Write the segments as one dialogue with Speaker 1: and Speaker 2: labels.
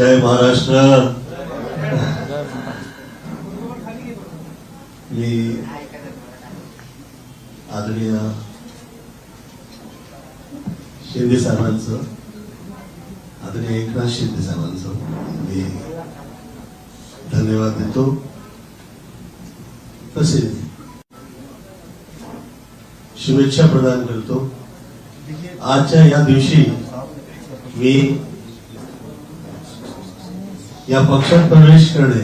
Speaker 1: जय महाराष्ट्र. मी आदरणीय शिंदे साहेबांचं आदरणीय एकनाथ शिंदे साहेबांचं मी धन्यवाद देतो. तसेच शुभेच्छा प्रदान करतो. आजच्या या दिवशी मी या पक्षात प्रवेश करणे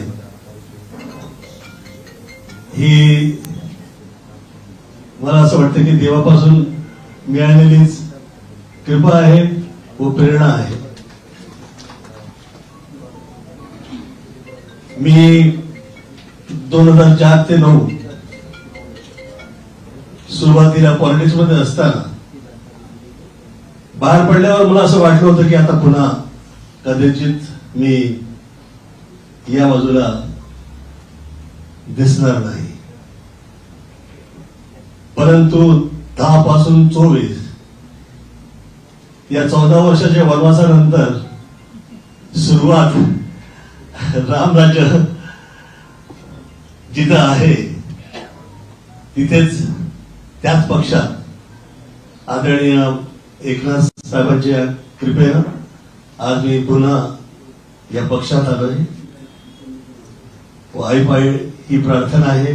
Speaker 1: ही मला असं वाटतं की देवापासून मिळालेलीच कृपा आहे व प्रेरणा आहे. मी दोन हजार चार ते नऊ सुरुवातीला पॉलिटिक्समध्ये असताना बाहेर पडल्यावर मला असं वाटलं होतं की आता पुन्हा कदाचित मी या बाजूला दिसणार नाही. परंतु दहा पासून चोवीस या चौदा वर्षाच्या वनवासानंतर सुरुवात रामराज्य जिथं आहे तिथेच त्याच पक्षात आदरणीय एकनाथ साहेबांच्या कृपेनं आज मी पुन्हा या पक्षात आलोय. आई पाय ही प्रार्थना आहे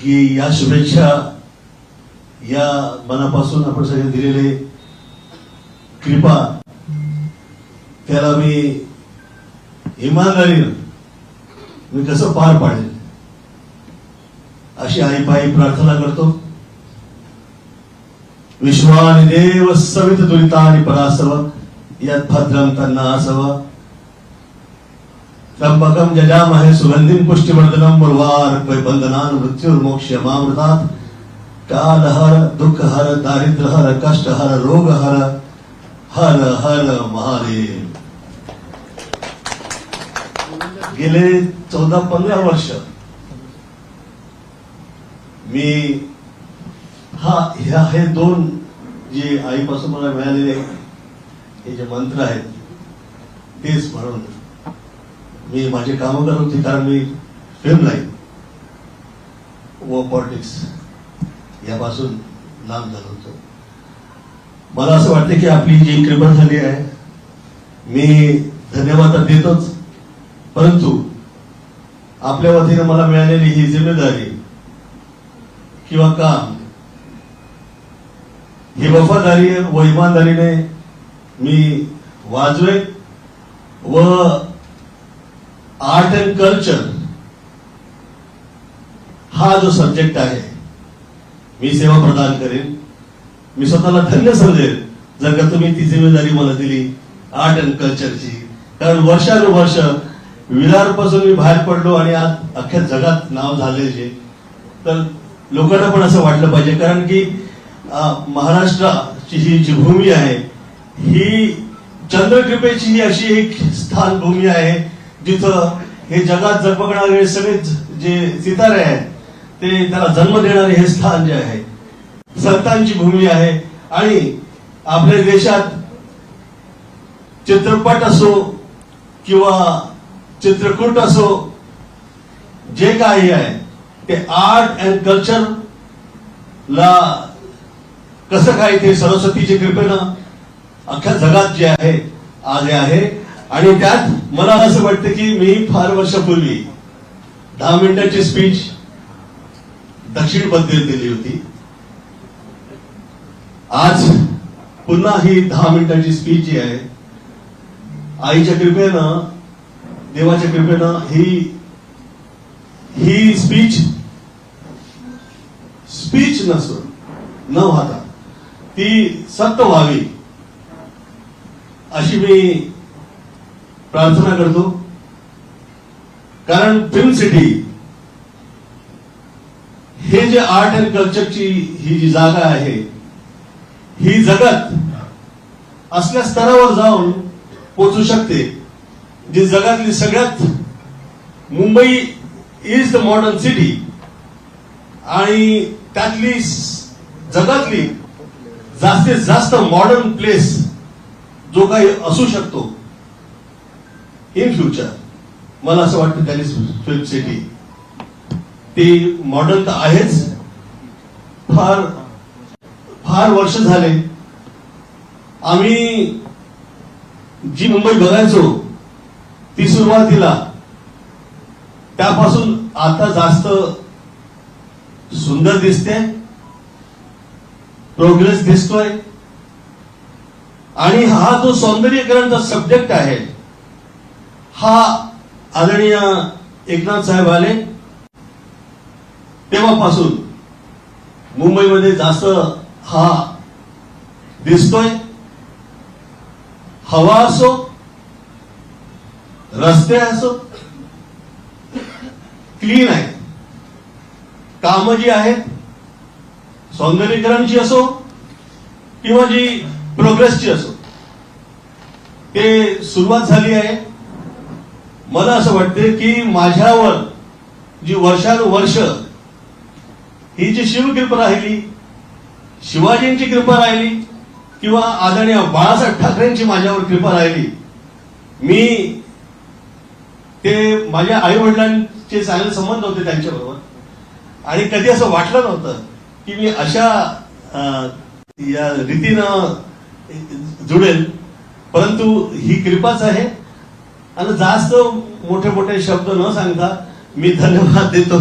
Speaker 1: की या शुभेच्छा या मनापासून आपण सगळे दिलेले कृपा त्याला मी इमानदारीनं मी कसं पार पाडेल अशी आई पायी प्रार्थना करतो. विश्वाने देव सवित दुरितानि परासव यात भद्रम त्यांना असावा त्र्यंबकं जजामहे सुगन्धिं पुष्टिवर्धनं उर्वारुकवै बन्धनान् मृत्युर्मोक्ष्यमामृतात्। कालहर दुःखहर दारिद्र्यहर कष्टहर रोगहर हर हर महादेव। गेले चौदा पंधरा वर्ष मी हा ह्या हे दोन जे आईपासून मला मिळालेले हे जे मंत्र आहेत तेच म्हणून मी माझे कामं करत होती कारण मी फिल्म लाईन व पॉलिटिक्स यापासून लांब झालो होतो. मला असं वाटतं की आपली जी कृपा झाली आहे मी धन्यवाद तर देतोच परंतु आपल्या वतीनं मला मिळालेली ही जिम्मेदारी किंवा काम ही वफादारी व इमानदारीने मी वाजवेन व आर्ट अँड कल्चर हा जो सब्जेक्ट आहे मी सेवा प्रदान करेन. मी स्वतःला धन्य समजेल जर का तुम्ही ती जिम्मेदारी मला दिली आर्ट अँड कल्चरची कारण वर्षानुवर्ष विरारपासून मी बाहेर पडलो आणि आज अख्ख्या जगात नाव झाले जे तर लोकांना पण असं वाटलं पाहिजे. कारण की महाराष्ट्राची ही जी भूमी आहे ही चंद्रकृपेची ही अशी एक स्थान भूमी आहे जिथं हे जगात जगबगणारे सगळे जे सितारे आहेत ते त्याला जन्म देणारे हे स्थान जे आहे संतांची भूमी आहे. आणि आपल्या देशात चित्रपट असो किंवा चित्रकूट असो जे काही आहे ते आर्ट अँड कल्चर ला कसं काय ते सरस्वतीच्या कृपेनं अख्ख्या जगात जे आहे आले आहे आणि त्यात मला असं वाटतं की मी फार वर्षापूर्वी दहा मिनिटाची स्पीच दक्षिणबद्दल दिली होती. आज पुन्हा ही दहा मिनिटाची स्पीच जी आहे आईच्या कृपेनं देवाच्या कृपेनं ही ही स्पीच स्पीच नसून न व्हाता ती सत्य व्हावी अशी मी प्रार्थना करतो. कारण फिल्म सिटी हे जे आर्ट अँड कल्चरची ही जी जागा आहे ही जगात असल्या स्तरावर जाऊन पोचू शकते. जी जगातली सगळ्यात Mumbai is the modern city आणि त्यातली जगातली जास्तीत जास्त मॉडर्न प्लेस जो काही असू शकतो इन फ्युचर मला असं वाटतं त्यांनी फिल्म सिटी ती मॉडेल तर आहेच. फार फार वर्ष झाले. आम्ही जी मुंबई बघायचो ती सुरुवातीला त्यापासून आता जास्त सुंदर दिसते प्रोग्रेस दिसतोय. आणि हा जो सौंदर्यकरणचा सब्जेक्ट आहे हा आदरणीय एकनाथ साहेब आले. तेव्हापासून मुंबईमध्ये जास्त हा दिसतोय. हवा असो रस्ते असो क्लीन आहे कामं जी आहेत सौंदर्यीकरणची असो किंवा जी प्रोग्रेसची असो ते सुरुवात झाली आहे. मला असं वाटते की माझ्यावर जी वर्षानुवर्ष ही जी शिवकृपा राहिली शिवाजींची कृपा राहिली किंवा आदरणीय बाळासाहेब ठाकरेंची माझ्यावर कृपा राहिली मी ते माझ्या आई वडिलांचे चांगले संबंध होते त्यांच्याबरोबर. आणि कधी असं वाटलं नव्हतं की मी अशा या रीतीनं जुडेल. परंतु ही कृपाच आहे. आणि जास्त मोठे मोठे शब्द न सांगता मी धन्यवाद देतो.